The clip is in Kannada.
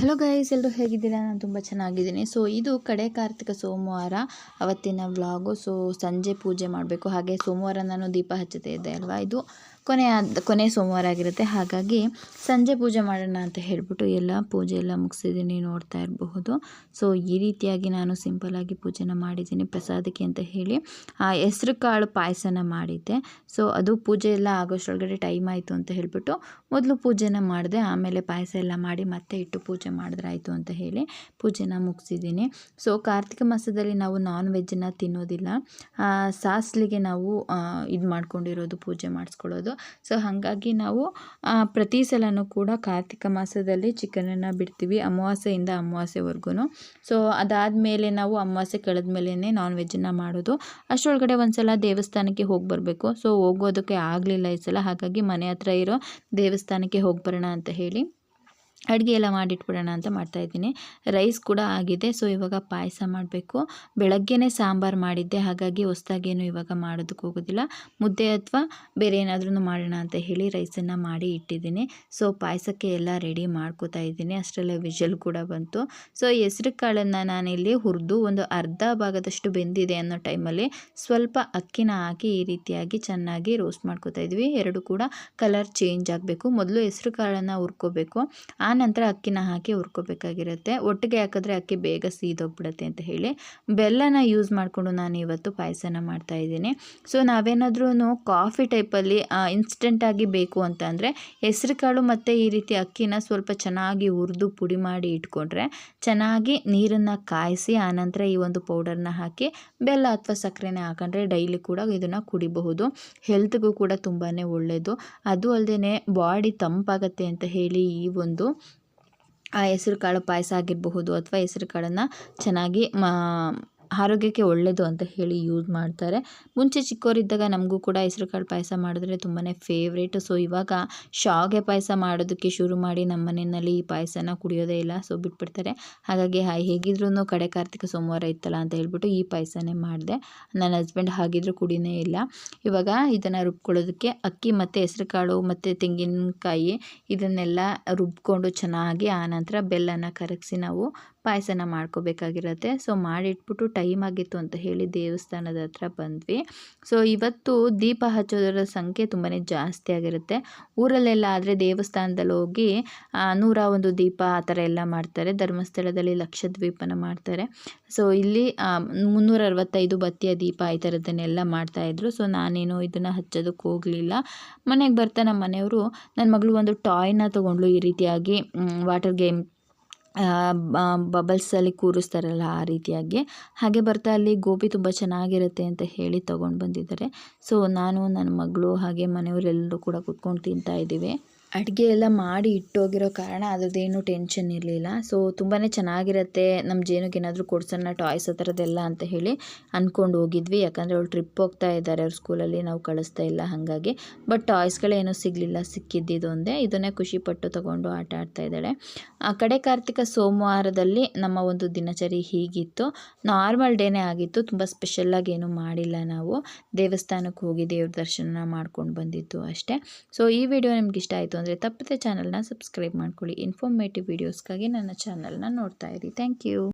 ಹಲೋ ಗೈಸ್ ಎಲ್ಲರೂ ಹೇಗಿದ್ದೀರಾ? ನಾನು ತುಂಬ ಚೆನ್ನಾಗಿದ್ದೀನಿ. ಸೊ ಇದು ಕಡೆ ಕಾರ್ತಿಕ ಸೋಮವಾರ. ಅವತ್ತಿನ ವ್ಲಾಗು ಸೊ ಸಂಜೆ ಪೂಜೆ ಮಾಡಬೇಕು. ಹಾಗೆ ಸೋಮವಾರ ನಾನು ದೀಪ ಹಚ್ಚುತ್ತೆ ಇದೆ ಅಲ್ವಾ? ಇದು ಕೊನೆ ಕೊನೆ ಸೋಮವಾರ ಆಗಿರುತ್ತೆ. ಹಾಗಾಗಿ ಸಂಜೆ ಪೂಜೆ ಮಾಡೋಣ ಅಂತ ಹೇಳಿಬಿಟ್ಟು ಎಲ್ಲ ಪೂಜೆ ಎಲ್ಲ ಮುಗಿಸಿದ್ದೀನಿ, ನೋಡ್ತಾ ಇರಬಹುದು. ಸೊ ಈ ರೀತಿಯಾಗಿ ನಾನು ಸಿಂಪಲ್ಲಾಗಿ ಪೂಜೆನ ಮಾಡಿದ್ದೀನಿ, ಪ್ರಸಾದಕ್ಕೆ ಅಂತ ಹೇಳಿ. ಹೆಸ್ರು ಕಾಳು ಪಾಯಸನ ಮಾಡಿದ್ದೆ. ಸೊ ಅದು ಪೂಜೆ ಎಲ್ಲ ಆಗೋಷ್ಟೊಳಗಡೆ ಟೈಮ್ ಆಯಿತು ಅಂತ ಹೇಳಿಬಿಟ್ಟು ಮೊದಲು ಪೂಜೆನ ಮಾಡಿದೆ, ಆಮೇಲೆ ಪಾಯಸ ಎಲ್ಲ ಮಾಡಿ ಮತ್ತೆ ಇಟ್ಟು ಪೂಜೆ ಮಾಡಿದ್ರಾಯಿತು ಅಂತ ಹೇಳಿ ಪೂಜೆನ ಮುಗಿಸಿದ್ದೀನಿ. ಸೊ ಕಾರ್ತಿಕ ಮಾಸದಲ್ಲಿ ನಾವು ನಾನ್ ವೆಜ್ನ ತಿನ್ನೋದಿಲ್ಲ. ಸಾಸ್ಲಿಗೆ ನಾವು ಇದು ಮಾಡ್ಕೊಂಡಿರೋದು ಪೂಜೆ ಮಾಡಿಸ್ಕೊಳ್ಳೋದು. ಸೊ ಹಾಗಾಗಿ ನಾವು ಪ್ರತಿ ಸಲನೂ ಕೂಡ ಕಾರ್ತಿಕ ಮಾಸದಲ್ಲಿ ಚಿಕನನ್ನು ಬಿಡ್ತೀವಿ ಅಮಾವಾಸ್ಯೆಯಿಂದ ಅಮಾವಾಸ್ಯೆವರೆಗೂ ಸೊ ಅದಾದಮೇಲೆ ನಾವು ಅಮಾವಾಸ್ಯೆ ಕಳೆದ ಮೇಲೇ ನಾನ್ ವೆಜ್ಜನ್ನು ಮಾಡೋದು. ಅಷ್ಟರೊಳಗಡೆ ಒಂದು ಸಲ ದೇವಸ್ಥಾನಕ್ಕೆ ಹೋಗಿ ಬರಬೇಕು. ಸೊ ಹೋಗೋದಕ್ಕೆ ಆಗಲಿಲ್ಲ ಈ ಸಲ. ಹಾಗಾಗಿ ಮನೆ ಹತ್ರ ಇರೋ ದೇವಸ್ಥಾನಕ್ಕೆ ಹೋಗಿ ಬರೋಣ ಅಂತ ಹೇಳಿ. ಅಡುಗೆ ಎಲ್ಲ ಮಾಡಿಟ್ಬಿಡೋಣ ಅಂತ ಮಾಡ್ತಾಯಿದ್ದೀನಿ ರೈಸ್ ಕೂಡ ಆಗಿದೆ. ಸೊ, ಇವಾಗ ಪಾಯಸ ಮಾಡಬೇಕು. ಬೆಳಗ್ಗೆನೇ ಸಾಂಬಾರು ಮಾಡಿದ್ದೆ. ಹಾಗಾಗಿ ಹೊಸ್ದಾಗೇನು ಇವಾಗ ಮಾಡೋದಕ್ಕೆ ಹೋಗೋದಿಲ್ಲ. ಮುದ್ದೆ ಅಥವಾ ಬೇರೆ ಏನಾದ್ರೂ ಮಾಡೋಣ ಅಂತ ಹೇಳಿ ರೈಸನ್ನು ಮಾಡಿ ಇಟ್ಟಿದ್ದೀನಿ. ಸೊ, ಪಾಯಸಕ್ಕೆ ಎಲ್ಲ ರೆಡಿ ಮಾಡ್ಕೋತಾ ಇದ್ದೀನಿ. ಅಷ್ಟರಲ್ಲೇ ವಿಷಲ್ ಕೂಡ ಬಂತು. ಸೊ, ಹೆಸ್ರು ಕಾಳನ್ನು ನಾನಿಲ್ಲಿ ಹುರಿದು ಒಂದು ಅರ್ಧ ಭಾಗದಷ್ಟು ಬೆಂದಿದೆ ಅನ್ನೋ ಟೈಮಲ್ಲಿ ಸ್ವಲ್ಪ ಅಕ್ಕಿನ ಹಾಕಿ ಈ ರೀತಿಯಾಗಿ ಚೆನ್ನಾಗಿ ರೋಸ್ಟ್ ಮಾಡ್ಕೋತಾ ಇದ್ವಿ. ಎರಡು ಕೂಡ ಕಲರ್ ಚೇಂಜ್ ಆಗಬೇಕು. ಮೊದಲು ಹೆಸ್ರು ಕಾಳನ್ನು ಹುರ್ಕೋಬೇಕು. ನಂತರ ಅಕ್ಕಿನ ಹಾಕಿ ಹುರ್ಕೋಬೇಕಾಗಿರುತ್ತೆ. ಒಟ್ಟಿಗೆ ಹಾಕಿದ್ರೆ ಅಕ್ಕಿ ಬೇಗ ಸೀದೋಗ್ಬಿಡುತ್ತೆ ಅಂತ ಹೇಳಿ ಬೆಲ್ಲನ ಯೂಸ್ ಮಾಡಿಕೊಂಡು ನಾನು ಇವತ್ತು ಪಾಯಸನ ಮಾಡ್ತಾ ಇದ್ದೀನಿ. ಸೊ ನಾವೇನಾದ್ರೂ ಕಾಫಿ ಟೈಪಲ್ಲಿ ಇನ್ಸ್ಟೆಂಟಾಗಿ ಬೇಕು ಅಂತ ಅಂದರೆ ಹೆಸರು ಕಾಳು ಮತ್ತು ಈ ರೀತಿ ಅಕ್ಕಿನ ಸ್ವಲ್ಪ ಚೆನ್ನಾಗಿ ಹುರಿದು ಪುಡಿ ಮಾಡಿ ಇಟ್ಕೊಂಡ್ರೆ ಚೆನ್ನಾಗಿ ನೀರನ್ನು ಕಾಯಿಸಿ ಆನಂತರ ಈ ಒಂದು ಪೌಡರ್ನ ಹಾಕಿ ಬೆಲ್ಲ ಅಥವಾ ಸಕ್ಕರೆನೇ ಹಾಕೊಂಡ್ರೆ ಡೈಲಿ ಕೂಡ ಇದನ್ನು ಕುಡಿಬಹುದು. ಹೆಲ್ತ್ಗೂ ಕೂಡ ತುಂಬಾ ಒಳ್ಳೆಯದು ಅದು ಅಲ್ಲದೆ ಬಾಡಿ ತಂಪಾಗತ್ತೆ ಅಂತ ಹೇಳಿ ಈ ಒಂದು ಆ ಹೆಸ್ರು ಕಾಳು ಪಾಯಸ ಆಗಿರಬಹುದು ಅಥವಾ ಹೆಸ್ರು ಕಾಳನ್ನು ಚೆನ್ನಾಗಿ ಮಾ ಆರೋಗ್ಯಕ್ಕೆ ಒಳ್ಳೆಯದು ಅಂತ ಹೇಳಿ ಯೂಸ್ ಮಾಡ್ತಾರೆ. ಮುಂಚೆ ಚಿಕ್ಕವರಿದ್ದಾಗ ನಮಗೂ ಕೂಡ ಹೆಸರು ಕಾಳು ಪಾಯಸ ಮಾಡಿದ್ರೆ ತುಂಬಾ ಫೇವ್ರೇಟು ಸೊ ಇವಾಗ ಶಾವಿಗೆ ಪಾಯಸ ಮಾಡೋದಕ್ಕೆ ಶುರು ಮಾಡಿ ನಮ್ಮ ಮನೆಯಲ್ಲಿ ಈ ಪಾಯಸನ ಕುಡಿಯೋದೇ ಇಲ್ಲ. ಸೊ ಬಿಟ್ಬಿಡ್ತಾರೆ. ಹಾಗಾಗಿ ಹೇಗಿದ್ರೂ ಕಡೆ ಕಾರ್ತಿಕ ಸೋಮವಾರ ಇತ್ತಲ್ಲ ಅಂತ ಹೇಳ್ಬಿಟ್ಟು ಈ ಪಾಯಸನೇ ಮಾಡಿದೆ. ನನ್ನ ಹಸ್ಬೆಂಡ್ ಹಾಗಿದ್ರೂ ಕುಡಿನೇ ಇಲ್ಲ. ಇವಾಗ ಇದನ್ನು ರುಬ್ಕೊಳ್ಳೋದಕ್ಕೆ ಅಕ್ಕಿ ಮತ್ತು ಹೆಸರು ಕಾಳು ಮತ್ತು ತೆಂಗಿನಕಾಯಿ ಇದನ್ನೆಲ್ಲ ರುಬ್ಕೊಂಡು ಚೆನ್ನಾಗಿ ಆನಂತರ ಬೆಲ್ಲನ ಕರಗಿಸಿ ನಾವು ಪಾಯಸನ ಮಾಡ್ಕೋಬೇಕಾಗಿರತ್ತೆ. ಸೊ ಮಾಡಿಟ್ಬಿಟ್ಟು ಟೈಮ್ ಆಗಿತ್ತು ಅಂತ ಹೇಳಿ ದೇವಸ್ಥಾನದ ಹತ್ರ ಬಂದ್ವಿ. ಸೊ ಇವತ್ತು ದೀಪ ಹಚ್ಚೋದರ ಸಂಖ್ಯೆ ತುಂಬಾ ಜಾಸ್ತಿ ಆಗಿರುತ್ತೆ. ಊರಲ್ಲೆಲ್ಲ ಆದರೆ ದೇವಸ್ಥಾನದಲ್ಲಿ ಹೋಗಿ ನೂರ ಒಂದು ದೀಪ ಆ ಥರ ಎಲ್ಲ ಮಾಡ್ತಾರೆ. ಧರ್ಮಸ್ಥಳದಲ್ಲಿ ಲಕ್ಷ ದ್ವೀಪನ ಮಾಡ್ತಾರೆ. ಸೊ ಇಲ್ಲಿ ಮುನ್ನೂರ ಅರವತ್ತೈದು ಬತ್ತಿಯ ದೀಪ ಈ ಥರದ್ದನ್ನೆಲ್ಲ ಮಾಡ್ತಾಯಿದ್ರು ಸೊ ನಾನೇನು ಇದನ್ನು ಹಚ್ಚೋದಕ್ಕೆ ಹೋಗಲಿಲ್ಲ. ಮನೆಗೆ ಬರ್ತಾ ನಮ್ಮ ಮನೆಯವರು ನನ್ನ ಮಗಳು ಒಂದು ಟಾಯ್ನ ತೊಗೊಂಡ್ಲು ಈ ರೀತಿಯಾಗಿ ವಾಟರ್ ಗೇಮ್ ಬಬಲ್ಸಲ್ಲಿ ಕೂರಿಸ್ತಾರಲ್ಲ ಆ ರೀತಿಯಾಗಿ. ಹಾಗೆ ಬರ್ತಾ ಅಲ್ಲಿ ಗೋಬಿ ತುಂಬ ಚೆನ್ನಾಗಿರುತ್ತೆ ಅಂತ ಹೇಳಿ ತೊಗೊಂಡು ಬಂದಿದ್ದಾರೆ. ಸೊ ನಾನು, ನನ್ನ ಮಗಳು ಹಾಗೆ ಮನೆಯವರೆಲ್ಲರೂ ಕೂಡ ಕೂತ್ಕೊಂಡು ತಿಂತಾ ಇದ್ದೀವಿ. ಅಡುಗೆ ಎಲ್ಲ ಮಾಡಿ ಇಟ್ಟೋಗಿರೋ ಕಾರಣ ಅದರದ್ದೇನು ಟೆನ್ಷನ್ ಇರಲಿಲ್ಲ. ಸೊ ತುಂಬಾ ಚೆನ್ನಾಗಿರುತ್ತೆ ನಮ್ಮ ಜೇನುಗೆ ಏನಾದರೂ ಕೊಡ್ಸೋಣ ಟಾಯ್ಸ್ ಆ ಥರದ್ದೆಲ್ಲ ಅಂತ ಹೇಳಿ ಅಂದ್ಕೊಂಡು ಹೋಗಿದ್ವಿ. ಯಾಕಂದರೆ ಅವಳು ಟ್ರಿಪ್ ಹೋಗ್ತಾ ಇದ್ದಾರೆ, ಅವ್ರ ಸ್ಕೂಲಲ್ಲಿ ನಾವು ಕಳಿಸ್ತಾ ಇಲ್ಲ ಹಾಗಾಗಿ. ಬಟ್ ಟಾಯ್ಸ್ಗಳೇನೂ ಸಿಗಲಿಲ್ಲ ಸಿಕ್ಕಿದ್ದಿದ್ದು ಒಂದೇ. ಇದನ್ನೇ ಖುಷಿಪಟ್ಟು ತಗೊಂಡು ಆಟ ಆಡ್ತಾ ಇದ್ದಾಳೆ. ಆ ಕಡೆ ಕಾರ್ತಿಕ ಸೋಮವಾರದಲ್ಲಿ ನಮ್ಮ ಒಂದು ದಿನಚರಿ ಹೀಗಿತ್ತು. ನಾರ್ಮಲ್ ಡೇನೇ ಆಗಿತ್ತು, ತುಂಬ ಸ್ಪೆಷಲ್ಲಾಗಿ ಏನೂ ಮಾಡಿಲ್ಲ ನಾವು. ದೇವಸ್ಥಾನಕ್ಕೆ ಹೋಗಿ ದೇವ್ರ ದರ್ಶನ ಮಾಡ್ಕೊಂಡು ಬಂದಿತ್ತು ಅಷ್ಟೇ. ಸೊ ಈ ವಿಡಿಯೋ ನಿಮ್ಗೆ ಇಷ್ಟ ಆಯಿತು ಅಂದರೆ ತಪ್ಪದೆ ಚಾನಲ್ನ ಸಬ್ಸ್ಕ್ರೈಬ್ ಮಾಡ್ಕೊಳ್ಳಿ. ಇನ್ಫಾರ್ಮೇಟಿವ್ ವೀಡಿಯೋಸ್ಗಾಗಿ ನನ್ನ ಚಾನಲ್ನ ನೋಡ್ತಾ ಇರಿ. Thank you